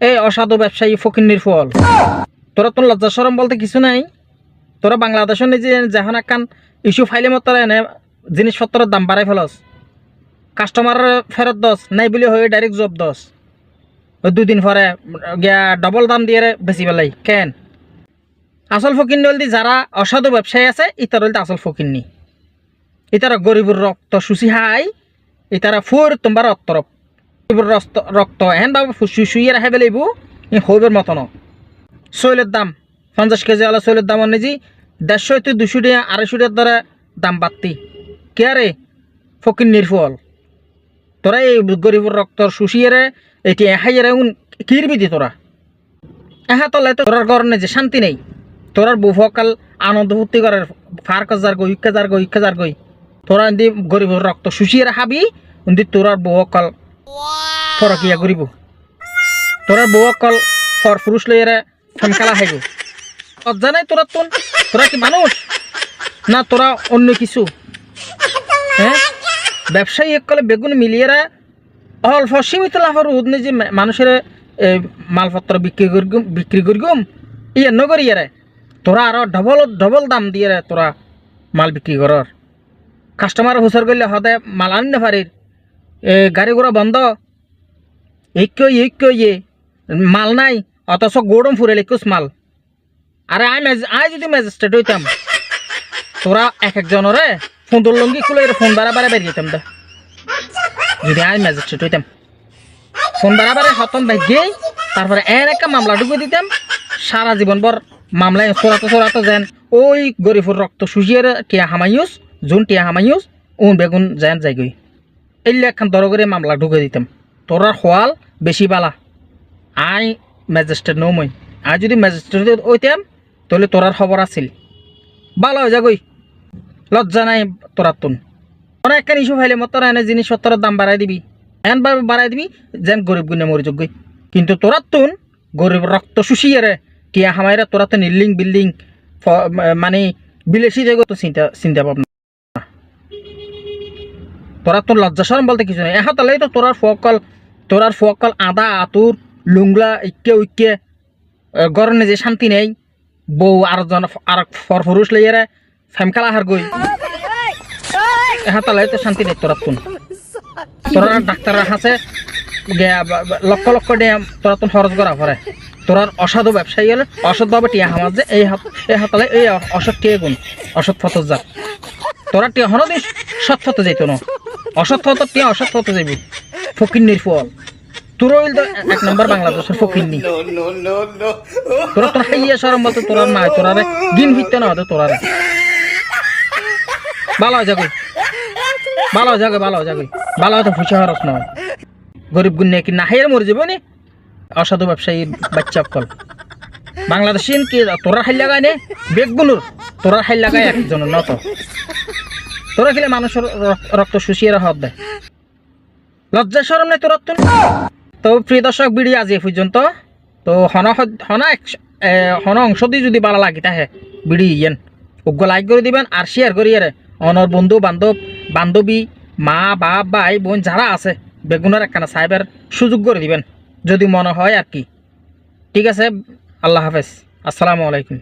এই অসাধু ব্যবসায়ী ফকিন্নির ফল। তোরা তোর লজ্জা সরম বলতে কিছু নাই। তোরা বাংলাদেশের নিজে যখন একখান ইস্যু ফাইলে মতো এনে জিনিসপত্রের দাম বাড়াই ফেলস। কাস্টমার ফেরত দস, নাই বলে হয়ে ডাইরেক্ট জব দস। ওই দুদিন পরে গিয়া ডবল দাম দিয়ে বেশি পেলাই কেন? আসল ফকিন্নি হলদি যারা অসাধু ব্যবসায়ী আছে, ইতার হলদি আসল ফকিন্নি। ইতারা গরিবুর রক্ত শুষি হাই, ইতারা ফুর তোমার রক্তরপ রক্ত রক্ত এহেন বাবু শুইয়ে রাখে বেলাইবু ই হইবের মতন। শৈলের দাম। পঞ্চাশ কেজি আলা শৈলের দাম নিজে দেড়শো তুই দুশো টাকা আড়াইশো টাকার দ্বারা দাম বাড়তি কে আরে ফকির নির্ফল তোরা এই গরিবুর রক্ত শুষিয়ে রে এটি হাইয়ারে উন কিরবি দি তোরা এহা তলে তোরার গরনে যে শান্তি নেই। তোরার বুফকাল আনন্দ ফুর্তি করার ফার কাজার গই কাজার গই কাজার গই তোরা গরিবুর রক্ত শুষিয়ে রাখাবি উন্দি তোরার বুহকাল তোরা কিয়া গরিব তোরার বুহকাল ফর পুরুষ লইয়ারে ফেম খেলা হাইব লজ্জা নাই তোরা তোন তোরা কি মানুষ না তোরা অন্য কিছু হ্যাঁ ব্যবসায়ী একলে বেগুন মিলিয়েরা অল্প সীমিত লাভের উদ্নে যে মানুষের মালপত্র বিক্রি করিগুম বিক্রি করিগুম ইয়ে নগরিয়ারে তোরা আরও ডবল ডবল দাম দিয়ে তোরা মাল বিক্রি করর কাস্টমার হুসর করলে হদে মাল আনি না পারির গাড়ি ঘোড়া বন্ধ। ঐক্য ঐক্য ইয়ে। মাল নাই, অথচ গরম ফুরে একুশ মাল। আরে আই মেজ, আই যদি ম্যাজিস্ট্রেট হইতাম তোরা এক একজনরে ফোন লঙ্গি খুলে ফোন বারা বারা বেরিয়ে যেতাম দা। যদি আই ম্যাজিস্ট্রেট হইতাম, ফোন বারা বারা হতন ভাগ্যে তারপরে এর একটা মামলা ঢুকে দিতাম সারা জীবন ভর মামলায় চোরাতে চোরাতে যেন ওই গরিবুর রক্ত শুষিয়ে টিয়া হামাইউস যোন টিয়া হামাইউস উন বেগুন যেন যাইগই এই একখান দর করে মামলা ঢুকে দিতাম। তোরার খোয়াল বেশি বালা। আই ম্যাজিস্ট্রেট নৌ মই। আই যদি ম্যাজিস্ট্রেট হইতাম তাহলে তোরার খবর আছিল। ভালো হয়ে যাগই লজ্জা নাই তোরার তুন তোরা। একটা ইস্যু ফাইলে মত এনে জিনিসপত্রের দাম বাড়াই দিবি। এন বাড়াই দিবি যেন গরিব গুণে মরি যোগ্যই। কিন্তু তোরার তুন গরিব রক্ত শুষিয়ে রে টিয়া হামাইরা তোরা তো নিল্লিং বিল্ডিং মানে বিলেসি দেখো তো চিন্তা চিন্তা ভাবনা। তোরা তোর লজ্জা সরম বলতে কিছু নেই। এখন তাহলে তো তোরার ফকল তোরার ফকল আদা, আতুর, লুংলা ইকে উইকে গরনে যে শান্তি নেই, বউ আর জন আর ফর পুরুষ লইয়ারে ফেম খেলা হার গই। এখন তাহলে তো শান্তি নেই তোরা তুন। তোরা ডাক্তার বা- লক্ষ লক্ষ দিয়ে তোরা তুন খরচ করা পরে। তোরার অসাধু ব্যবসায়ী হলে অসৎভাবে টিয়া হামার যে, এই হাত এই হাতালে এই অসৎ টিয়ে গুণ, অসৎ ফত যা তোরা টিয়া হন দিস সৎ ফত যাইতো না। অসৎ টিয়া অসৎ যাইবি? ফকিন্নির ফল তোর এক নম্বর বাংলাদেশের ফকিন্নি। তোরা তোর হাইয়া সরম বলতে তোরা দিন ভিত্তে না হতো ভালো হয়ে যাবে। ভালো হয়ে যাবে ভালো হয়ে যাবে। ভালো ফুসে হরস নয়। গরিব গুন্নে কি না হাইয়ের মরে যাবে নি? অসাধু ব্যবসায়ী বাচ্চা কল বাংলাদেশিন কি তোরা হাই লাগায় নে? বেগুনুর তোরা হাই লাগায় একজন নত তোরা খেলে মানুষের রক্ত শুষিয়ে হদ দেয় লজ্জা সরম নাই তোরা তুন তো প্রিয় দর্শক, বিড়ি আজি পর্যন্ত। তো হন হনা হন অংশ দিয়ে যদি ভালো লাগে তাহে বিড়ি ইয়েন। উগ্র লাইক করে দিবেন আর শেয়ার করিয়ে রে অনর বন্ধু, বান্ধব, বান্ধবী, মা, বাপ, ভাই, বোন যারা আছে, বেগুনের একখানা সাহেবের সুযোগ করে দিবেন। যদি মনে হয় আর কি। ঠিক আছে, আল্লাহ হাফেজ। আসসালামু আলাইকুম।